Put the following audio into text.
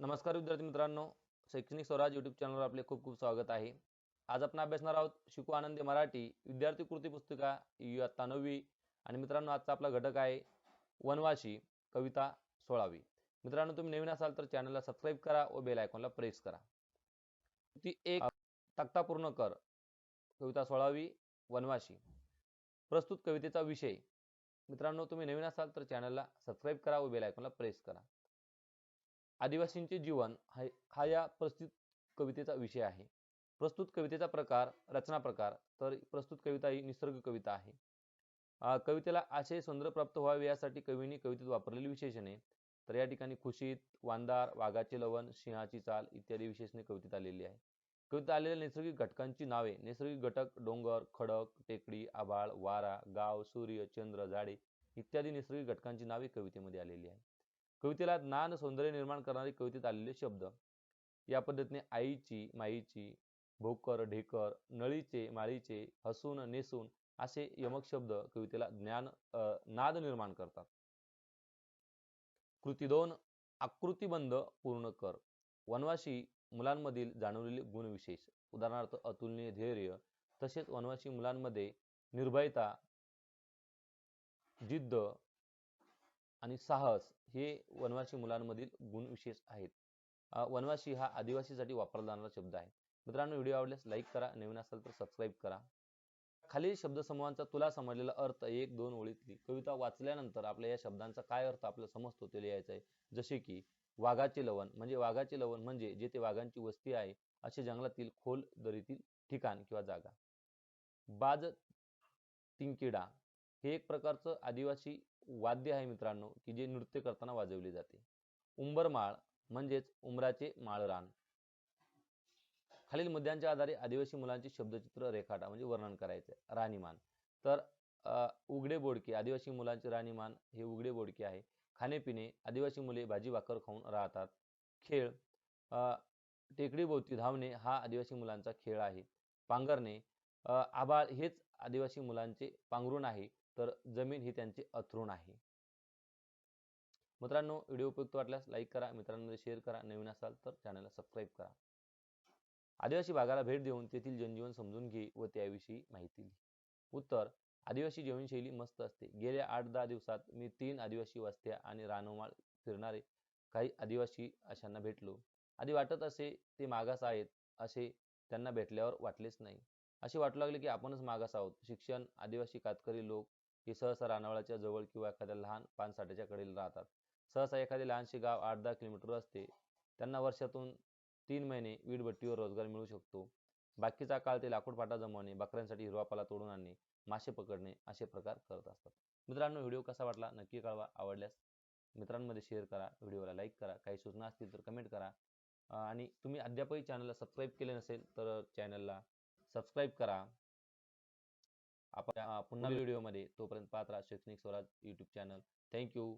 नमस्कार विद्यार्थी मित्रांनो शैक्षणिक स्वराज युट्यूब चॅनलवर आपले खूप खूप स्वागत आहे. आज आपण अभ्यासणार आहोत शिकू आनंदी मराठी विद्यार्थी कृती पुस्तिका. इयत्ता नववी. आणि मित्रांनो आजचा आपला घटक आहे वनवाशी कविता सोळावी. मित्रांनो तुम्ही नवीन असाल तर चॅनलला सबस्क्राईब करा व बेल आयकॉनला प्रेस करा. ती एक तक्ता पूर्ण कर. कविता सोळावी वनवाशी प्रस्तुत कवितेचा विषय. मित्रांनो तुम्ही नवीन असाल तर चॅनलला सबस्क्राईब करा व बेल आयकॉनला प्रेस करा. आदिवासींचे जीवन हा हा या प्रस्तुत कवितेचा विषय आहे. प्रस्तुत कवितेचा प्रकार रचना प्रकार तर प्रस्तुत कविता ही निसर्ग कविता आहे. कवितेला आशय सौंदर्य प्राप्त व्हावे यासाठी कवीने कवितेत वापरलेली विशेषणे तर या ठिकाणी खुशीत वांदार वाघाचे लवण सिंहाची चाल इत्यादी विशेषणे कवितेत आलेली आहे. कवितेत आलेल्या नैसर्गिक घटकांची नावे नैसर्गिक घटक डोंगर खडक टेकडी आभाळ वारा गाव सूर्य चंद्र झाडे इत्यादी नैसर्गिक घटकांची नावे कवितेमध्ये आलेली आहे कवितेला ज्ञान सौंदर्य निर्माण करणारे कवितेत आलेले शब्द. या पद्धतीने आईची माईची भोकर ढेकर नळीचे माळीचे हसून नेसून असे यमक शब्द कवितेला ज्ञान नाद निर्माण करतात. कृती दोन आकृतीबंध पूर्ण कर. वनवाशी मुलांमधील जाणवलेले गुणविशेष. उदाहरणार्थ अतुलनीय धैर्य. तसेच वनवासी मुलांमध्ये निर्भयता जिद्द आणि साहस हे वनवासी मुलांमधील गुणविशेष आहेत. वनवासी हा आदिवासीसाठी वापरला जाणारा शब्द आहे. मित्रांनो व्हिडिओ आवडल्यास लाईक करा नवीन असाल तर सबस्क्राईब करा. खालील शब्दसमूहांचा तुला समजलेला अर्थ एक दोन ओळीतली कविता वाचल्यानंतर आपल्या या शब्दांचा काय अर्थ आपल्याला समजतो ते लिहायचा आहे? जसे की वाघाचे लवण. म्हणजे वाघाचे लवण म्हणजे जेथे वाघांची वस्ती आहे असे जंगलातील खोल दरीतील ठिकाण किंवा जागा. बाज तिंकिडा हे एक प्रकारचं आदिवासी वाद्य आहे मित्रांनो की जे नृत्य करताना वाजवले जाते. उंबरमाळ म्हणजेच उमराचे माळरान. खालील मुद्द्यांच्या आधारे आदिवासी मुलांचे शब्दचित्र रेखाटा म्हणजे वर्णन करायचे राणीमान. तर उघडे बोडके आदिवासी मुलांचे राणीमान हे उघडे बोडके आहे. खाणेपिणे आदिवासी मुले भाजी भाकर खाऊन राहतात. खेळ टेकडीभोवती धावणे हा आदिवासी मुलांचा खेळ आहे. पांघरणे आबाळ हेच आदिवासी मुलांचे पांघरुण आहे तर जमीन ही त्यांचे अथरूण आहे. मित्रांनो व्हिडिओ उपयुक्त वाटल्यास लाईक करा मित्रांमध्ये शेअर करा नवीन असाल तर चॅनलला सबस्क्राईब करा. आदिवासी भागाला भेट देऊन तेथील जनजीवन समजून घे व त्याविषयी माहिती लिही. उत्तर आदिवासी जीवनशैली मस्त असते. गेल्या आठ दहा दिवसात मी तीन आदिवासी वस्त्या आणि रानोमाळ फिरणारे काही आदिवासी अशांना भेटलो. आधी वाटत असे ते मागास आहेत असे त्यांना भेटल्यावर वाटलेच नाही. असे वाटू लागले की आपणच मागास आहोत. शिक्षण आदिवासी कातकरी लोक हे सहसा रानावळाच्या जवळ किंवा एखाद्या लहान पानसाठ्याच्या कडेला राहतात. सहसा एखादे लहानसे गाव आठ दहा किलोमीटर असते त्यांना वर्षातून तीन महिने वीटभट्टीवर रोजगार मिळू शकतो. बाकीचा काळ ते लाकूड पाटा जमवणे बकऱ्यांसाठी हिरवा पाला तोडून आणणे मासे पकडणे असे प्रकार करत असतात. मित्रांनो व्हिडिओ कसा वाटला नक्की कळवा. आवडल्यास मित्रांमध्ये शेअर करा व्हिडिओला लाईक करा. काही सूचना असतील तर कमेंट करा. आणि तुम्ही अद्यापही चॅनलला सबस्क्राईब केले नसेल तर चॅनलला सबस्क्राईब करा. आपण पुन्हा व्हिडिओमध्ये तोपर्यंत पाहत राहा शैक्षणिक स्वराज यूट्यूब चॅनल थँक्यू